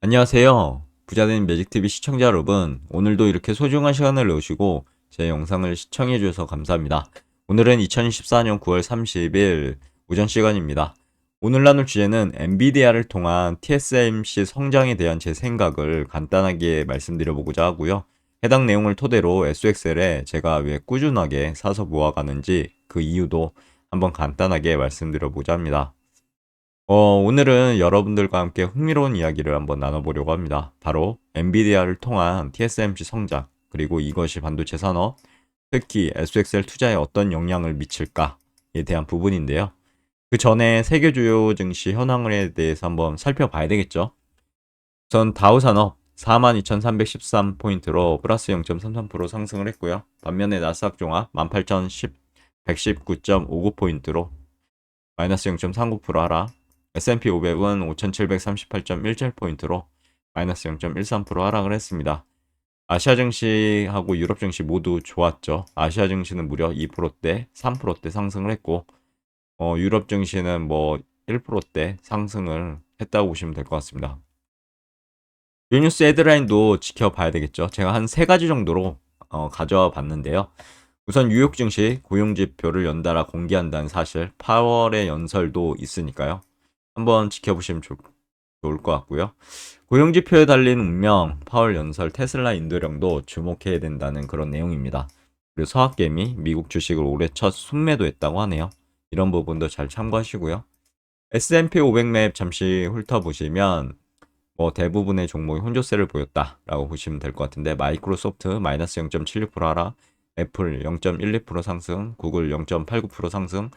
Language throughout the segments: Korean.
안녕하세요. 부자된 매직TV 시청자 여러분. 오늘도 이렇게 소중한 시간을 내오시고 제 영상을 시청해 주셔서 감사합니다. 오늘은 2014년 9월 30일 오전 시간입니다. 오늘 나눌 주제는 엔비디아를 통한 TSMC 성장에 대한 제 생각을 간단하게 말씀드려보고자 하고요. 해당 내용을 토대로 SXL에 제가 왜 꾸준하게 사서 모아가는지 그 이유도 한번 간단하게 말씀드려보자 합니다. 어, 오늘은 여러분들과 함께 흥미로운 이야기를 한번 나눠보려고 합니다. 바로 엔비디아를 통한 TSMC 성장, 그리고 이것이 반도체 산업, 특히 SXL 투자에 어떤 영향을 미칠까에 대한 부분인데요. 그 전에 세계 주요 증시 현황에 대해서 한번 살펴봐야 되겠죠. 우선 다우 산업 42,313포인트로 플러스 0.33% 상승을 했고요. 반면에 나스닥 종합 18,010 119.59포인트로 마이너스 0.39% 하락, S&P 500은 5,738.17포인트로 마이너스 0.13% 하락을 했습니다. 아시아 증시하고 유럽 증시 모두 좋았죠. 아시아 증시는 무려 2%대, 3%대 상승을 했고, 어, 유럽 증시는 뭐 1%대 상승을 했다고 보시면 될 것 같습니다. 이 뉴스 헤드라인도 지켜봐야 되겠죠. 제가 한 세 가지 정도로 어, 가져와 봤는데요. 우선 뉴욕 증시 고용 지표를 연달아 공개한다는 사실, 파월의 연설도 있으니까요. 한번 지켜보시면 좋, 좋을 것 같고요. 고용 지표에 달린 운명, 파월 연설, 테슬라 인도령도 주목해야 된다는 그런 내용입니다. 그리고 서학개미 미국 주식을 올해 첫 순매도했다고 하네요. 이런 부분도 잘 참고하시고요. S&P 500맵 잠시 훑어보시면 뭐 대부분의 종목이 혼조세를 보였다라고 보시면 될 것 같은데 마이크로소프트 마이너스 0.76% 하락, 애플 0.12% 상승, 구글 0.89% 상승,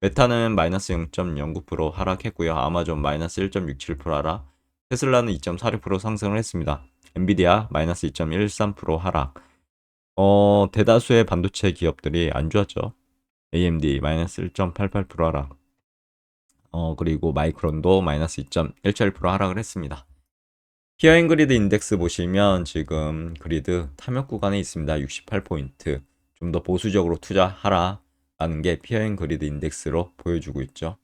메타는 마이너스 0.09% 하락했고요. 아마존 마이너스 1.67% 하락, 테슬라는 2.46% 상승을 했습니다. 엔비디아 마이너스 2.13% 하락. 어, 대다수의 반도체 기업들이 안 좋았죠. AMD 마이너스 1.88% 하락. 어, 그리고 마이크론도 마이너스 2.17% 하락을 했습니다. 피어인 그리드 인덱스 보시면 지금 그리드 탐욕 구간에 있습니다. 68포인트. 좀 더 보수적으로 투자하라 라는 게 피어인 그리드 인덱스로 보여주고 있죠.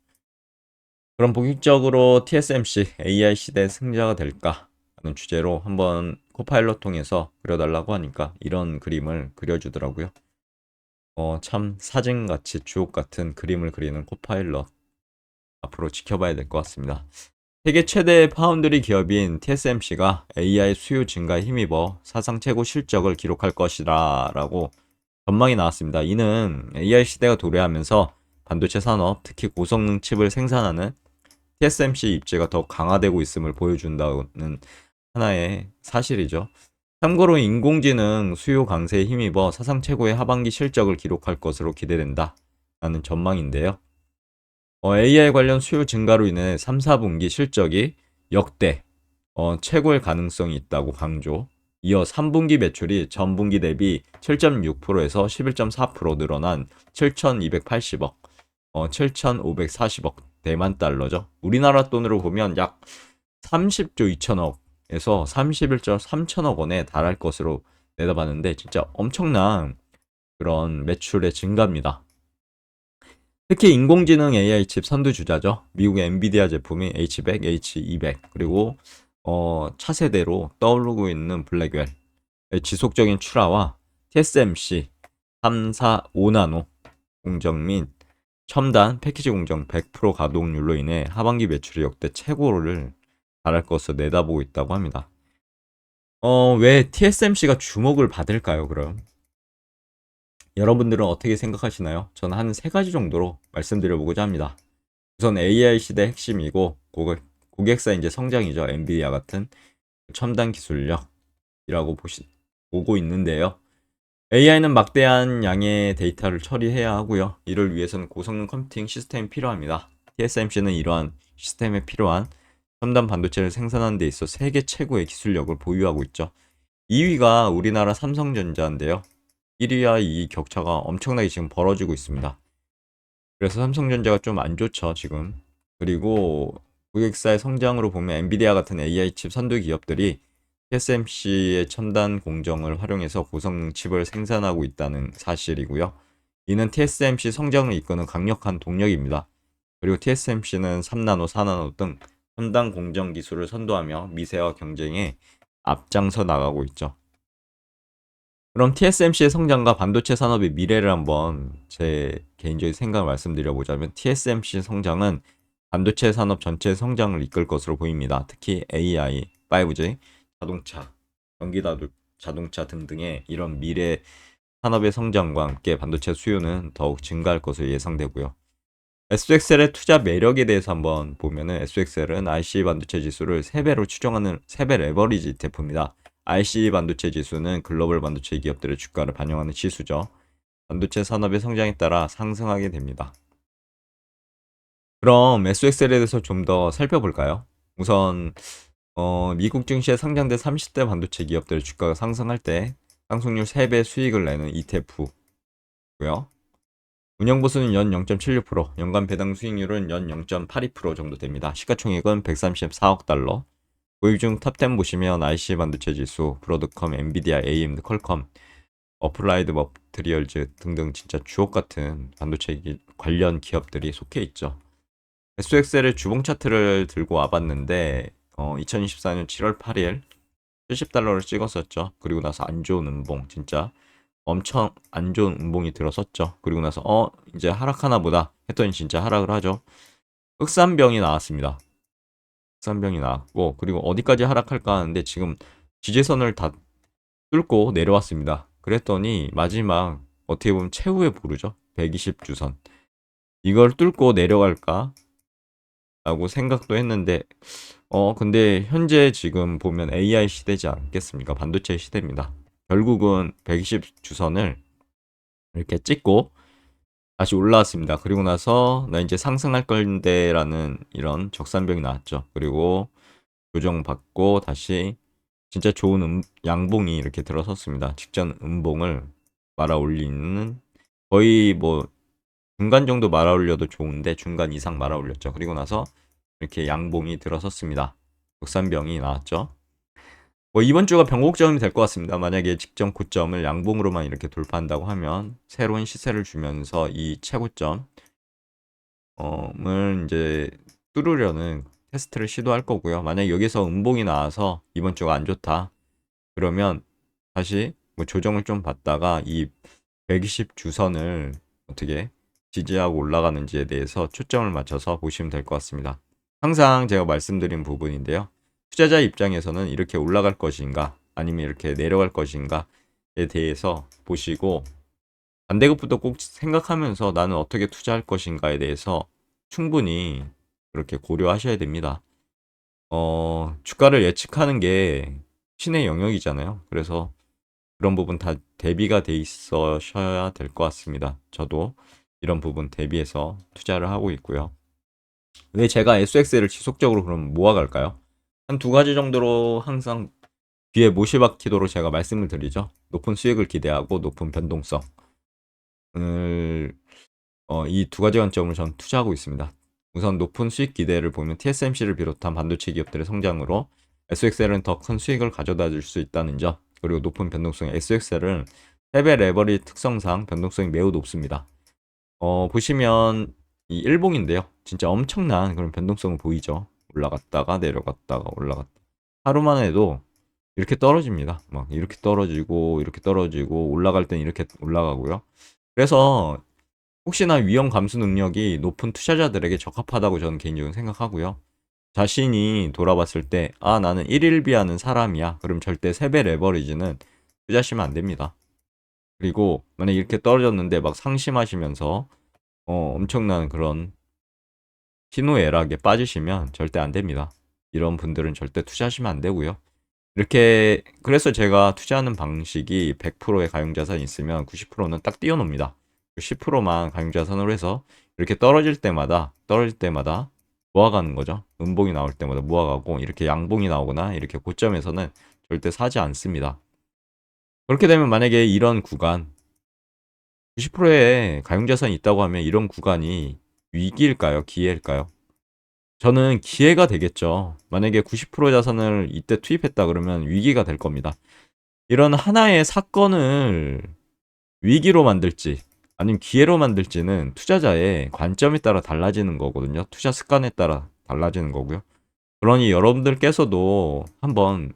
그럼 본격적으로 TSMC AI 시대 승자가 될까? 라는 주제로 한번 코파일럿 통해서 그려달라고 하니까 이런 그림을 그려주더라고요. 어, 참 사진같이 주옥 같은 그림을 그리는 코파일럿. 앞으로 지켜봐야 될 것 같습니다. 세계 최대 파운드리 기업인 TSMC가 AI 수요 증가에 힘입어 사상 최고 실적을 기록할 것이다 라고 전망이 나왔습니다. 이는 AI 시대가 도래하면서 반도체 산업, 특히 고성능 칩을 생산하는 TSMC 입지가 더 강화되고 있음을 보여준다는 하나의 사실이죠. 참고로 인공지능 수요 강세에 힘입어 사상 최고의 하반기 실적을 기록할 것으로 기대된다. 라는 전망인데요. 어, AI 관련 수요 증가로 인해 3, 4분기 실적이 역대 어, 최고의 가능성이 있다고 강조. 이어 3분기 매출이 전분기 대비 7.6%에서 11.4% 늘어난 7,280억, 어, 7,540억 대만 달러죠. 우리나라 돈으로 보면 약 30조 2천억에서 31조 3천억 원에 달할 것으로 내다봤는데 진짜 엄청난 그런 매출의 증가입니다. 특히 인공지능 AI 칩 선두주자죠. 미국의 엔비디아 제품이 H100, H200 그리고 어, 차세대로 떠오르고 있는 블랙웰 지속적인 출하와 TSMC 3, 4, 5나노 공정 및 첨단 패키지 공정 100% 가동률로 인해 하반기 매출이 역대 최고를 달할 것으로 내다보고 있다고 합니다. 어, 왜 TSMC가 주목을 받을까요, 그럼? 여러분들은 어떻게 생각하시나요? 저는 한 세 가지 정도로 말씀드려보고자 합니다. 우선 AI 시대 핵심이고 고객, 고객사 이제 성장이죠. 엔비디아 같은 첨단 기술력이라고 보시, 보고 있는데요. AI는 막대한 양의 데이터를 처리해야 하고요. 이를 위해서는 고성능 컴퓨팅 시스템이 필요합니다. TSMC는 이러한 시스템에 필요한 첨단 반도체를 생산하는 데 있어 세계 최고의 기술력을 보유하고 있죠. 2위가 우리나라 삼성전자인데요. 1위와 이 격차가 엄청나게 지금 벌어지고 있습니다. 그래서 삼성전자가 좀 안 좋죠, 지금. 그리고 고객사의 성장으로 보면 엔비디아 같은 AI 칩 선두 기업들이 TSMC의 첨단 공정을 활용해서 고성능 칩을 생산하고 있다는 사실이고요. 이는 TSMC 성장을 이끄는 강력한 동력입니다. 그리고 TSMC는 3나노, 4나노 등 첨단 공정 기술을 선도하며 미세와 경쟁에 앞장서 나가고 있죠. 그럼 TSMC의 성장과 반도체 산업의 미래를 한번 제 개인적인 생각을 말씀드려보자면 TSMC 성장은 반도체 산업 전체 성장을 이끌 것으로 보입니다. 특히 AI, 5G, 자동차, 전기 자동차 등등의 이런 미래 산업의 성장과 함께 반도체 수요는 더욱 증가할 것으로 예상되고요. SXL의 투자 매력에 대해서 한번 보면은 SXL은 IC 반도체 지수를 3배로 추정하는 3배 레버리지 대표입니다. IC 반도체 지수는 글로벌 반도체 기업들의 주가를 반영하는 지수죠. 반도체 산업의 성장에 따라 상승하게 됩니다. 그럼 SXL에 대해서 좀 더 살펴볼까요? 우선 어, 미국 증시에 상장된 30대 반도체 기업들의 주가가 상승할 때 상승률 3배 수익을 내는 ETF고요. 운영 보수는 연 0.76%, 연간 배당 수익률은 연 0.82% 정도 됩니다. 시가총액은 134억 달러. 보유 중 탑10 보시면 IC 반도체 지수, 브로드컴, 엔비디아, AMD, 퀄컴, 어플라이드 머트리얼즈 등등 진짜 주옥 같은 반도체 관련 기업들이 속해 있죠. SXL의 주봉 차트를 들고 와봤는데 어, 2024년 7월 8일 70달러를 찍었었죠. 그리고 나서 안 좋은 음봉 진짜 엄청 안 좋은 음봉이 들어섰죠. 그리고 나서 어 이제 하락하나 보다 했더니 진짜 하락을 하죠. 흑산병이 나왔습니다. 흑산병이 나왔고 그리고 어디까지 하락할까 하는데 지금 지지선을 다 뚫고 내려왔습니다. 그랬더니 마지막 어떻게 보면 최후의 보루죠. 120주선. 이걸 뚫고 내려갈까? 라고 생각도 했는데 어 근데 현재 지금 보면 AI 시대지 않겠습니까? 반도체 시대입니다. 결국은 120 주선을 이렇게 찍고 다시 올라왔습니다. 그리고 나서 나 이제 상승할 건데 라는 이런 적산병이 나왔죠. 그리고 조정받고 다시 진짜 좋은 음, 양봉이 이렇게 들어섰습니다. 직전 음봉을 말아 올리는 거의 뭐 중간 정도 말아 올려도 좋은데 중간 이상 말아 올렸죠. 그리고 나서 이렇게 양봉이 들어섰습니다. 적산병이 나왔죠. 뭐 이번 주가 변곡점이 될 것 같습니다. 만약에 직전 고점을 양봉으로만 이렇게 돌파한다고 하면 새로운 시세를 주면서 이 최고점 을 이제 뚫으려는 테스트를 시도할 거고요. 만약 여기서 음봉이 나와서 이번 주가 안 좋다. 그러면 다시 뭐 조정을 좀 받다가 이 120 주선을 어떻게 지지하고 올라가는지에 대해서 초점을 맞춰서 보시면 될 것 같습니다. 항상 제가 말씀드린 부분인데요. 투자자 입장에서는 이렇게 올라갈 것인가 아니면 이렇게 내려갈 것인가에 대해서 보시고 반대급부터 꼭 생각하면서 나는 어떻게 투자할 것인가에 대해서 충분히 그렇게 고려하셔야 됩니다. 어, 주가를 예측하는 게 신의 영역이잖아요. 그래서 그런 부분 다 대비가 돼 있어셔야 될 것 같습니다. 저도 이런 부분 대비해서 투자를 하고 있고요. 왜 제가 SXL을 지속적으로 그럼 모아갈까요? 한 두 가지 정도로 항상 뒤에 모시박히도록 제가 말씀을 드리죠. 높은 수익을 기대하고 높은 변동성을 어, 이 두 가지 관점으로 저는 투자하고 있습니다. 우선 높은 수익 기대를 보면 TSMC를 비롯한 반도체 기업들의 성장으로 SXL은 더 큰 수익을 가져다 줄 수 있다는 점 그리고 높은 변동성 SXL은 패배 레버리 특성상 변동성이 매우 높습니다. 어, 보시면 이 일봉인데요. 진짜 엄청난 그런 변동성을 보이죠. 올라갔다가 내려갔다가 올라갔다. 하루만 해도 이렇게 떨어집니다. 막 이렇게 떨어지고 이렇게 떨어지고 올라갈 땐 이렇게 올라가고요. 그래서 혹시나 위험 감수 능력이 높은 투자자들에게 적합하다고 저는 개인적으로 생각하고요. 자신이 돌아봤을 때, 아, 나는 1일비 하는 사람이야. 그럼 절대 세배 레버리지는 투자하시면 안 됩니다. 그리고 만약 이렇게 떨어졌는데 막 상심하시면서 어, 엄청난 그런 희노애락에 빠지시면 절대 안 됩니다. 이런 분들은 절대 투자하시면 안 되고요. 이렇게 그래서 제가 투자하는 방식이 100%의 가용자산이 있으면 90%는 딱 띄워놓습니다. 10%만 가용자산으로 해서 이렇게 떨어질 때마다 떨어질 때마다 모아가는 거죠. 음봉이 나올 때마다 모아가고 이렇게 양봉이 나오거나 이렇게 고점에서는 절대 사지 않습니다. 그렇게 되면 만약에 이런 구간 90%의 가용자산이 있다고 하면 이런 구간이 위기일까요? 기회일까요? 저는 기회가 되겠죠. 만약에 90% 자산을 이때 투입했다 그러면 위기가 될 겁니다. 이런 하나의 사건을 위기로 만들지 아니면 기회로 만들지는 투자자의 관점에 따라 달라지는 거거든요. 투자 습관에 따라 달라지는 거고요. 그러니 여러분들께서도 한번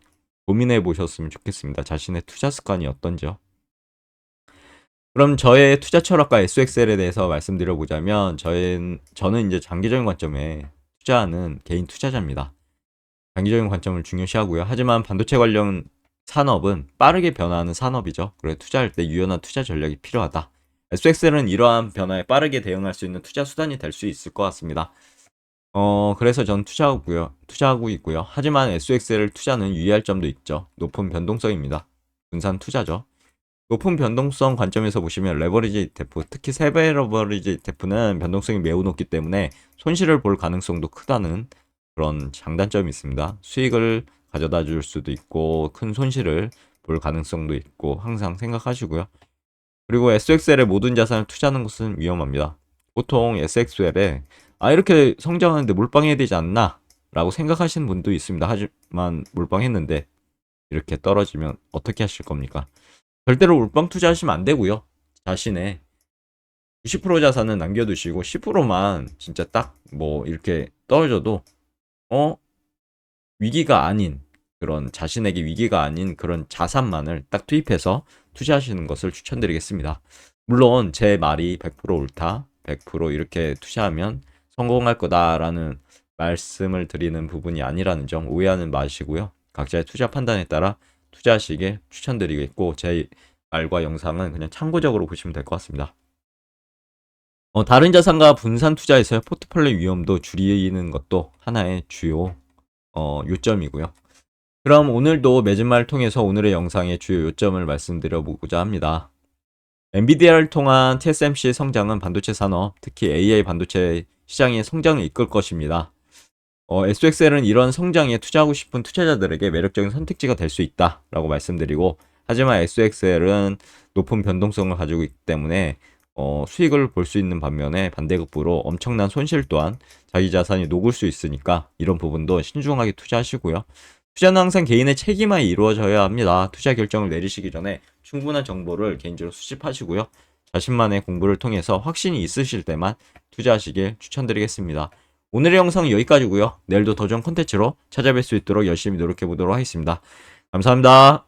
고민해 보셨으면 좋겠습니다. 자신의 투자 습관이 어떤지요. 그럼 저의 투자 철학과 SXL에 대해서 말씀드려 보자면 저는 저는 이제 장기적인 관점에 투자하는 개인 투자자입니다. 장기적인 관점을 중요시하고요. 하지만 반도체 관련 산업은 빠르게 변화하는 산업이죠. 그래서 투자할 때 유연한 투자 전략이 필요하다. SXL은 이러한 변화에 빠르게 대응할 수 있는 투자 수단이 될 수 있을 것 같습니다. 어, 그래서 전 투자하고요. 투자하고 있고요. 하지만 SXL 투자는 유의할 점도 있죠. 높은 변동성입니다. 분산 투자죠. 높은 변동성 관점에서 보시면 레버리지 ETF, 특히 세배 레버리지 ETF는 변동성이 매우 높기 때문에 손실을 볼 가능성도 크다는 그런 장단점이 있습니다. 수익을 가져다 줄 수도 있고 큰 손실을 볼 가능성도 있고 항상 생각하시고요. 그리고 SXL의 모든 자산을 투자하는 것은 위험합니다. 보통 SXL에 아 이렇게 성장하는데 몰빵해야 되지 않나? 라고 생각하시는 분도 있습니다. 하지만 몰빵했는데 이렇게 떨어지면 어떻게 하실 겁니까? 절대로 몰빵 투자하시면 안 되고요. 자신의 90% 자산은 남겨두시고 10%만 진짜 딱 뭐 이렇게 떨어져도 어 위기가 아닌 그런 자신에게 위기가 아닌 그런 자산만을 딱 투입해서 투자하시는 것을 추천드리겠습니다. 물론 제 말이 100% 옳다, 100% 이렇게 투자하면 성공할 거다라는 말씀을 드리는 부분이 아니라는 점 오해하는 마시고요. 각자의 투자 판단에 따라 투자하시길 추천드리겠고 제 말과 영상은 그냥 참고적으로 보시면 될 것 같습니다. 어, 다른 자산과 분산 투자에서의 포트폴리오 위험도 줄이는 것도 하나의 주요 어, 요점이고요. 그럼 오늘도 매진말을 통해서 오늘의 영상의 주요 요점을 말씀드려 보고자 합니다. 엔비디아를 통한 TSMC의 성장은 반도체 산업, 특히 AI 반도체 시장의 성장을 이끌 것입니다. 어, SXL은 이런 성장에 투자하고 싶은 투자자들에게 매력적인 선택지가 될 수 있다라고 말씀드리고 하지만 SXL은 높은 변동성을 가지고 있기 때문에 어, 수익을 볼 수 있는 반면에 반대급부로 엄청난 손실 또한 자기 자산이 녹을 수 있으니까 이런 부분도 신중하게 투자하시고요. 투자는 항상 개인의 책임하에 이루어져야 합니다. 투자 결정을 내리시기 전에 충분한 정보를 개인적으로 수집하시고요. 자신만의 공부를 통해서 확신이 있으실 때만 투자하시길 추천드리겠습니다. 오늘의 영상은 여기까지고요. 내일도 더 좋은 콘텐츠로 찾아뵐 수 있도록 열심히 노력해 보도록 하겠습니다. 감사합니다.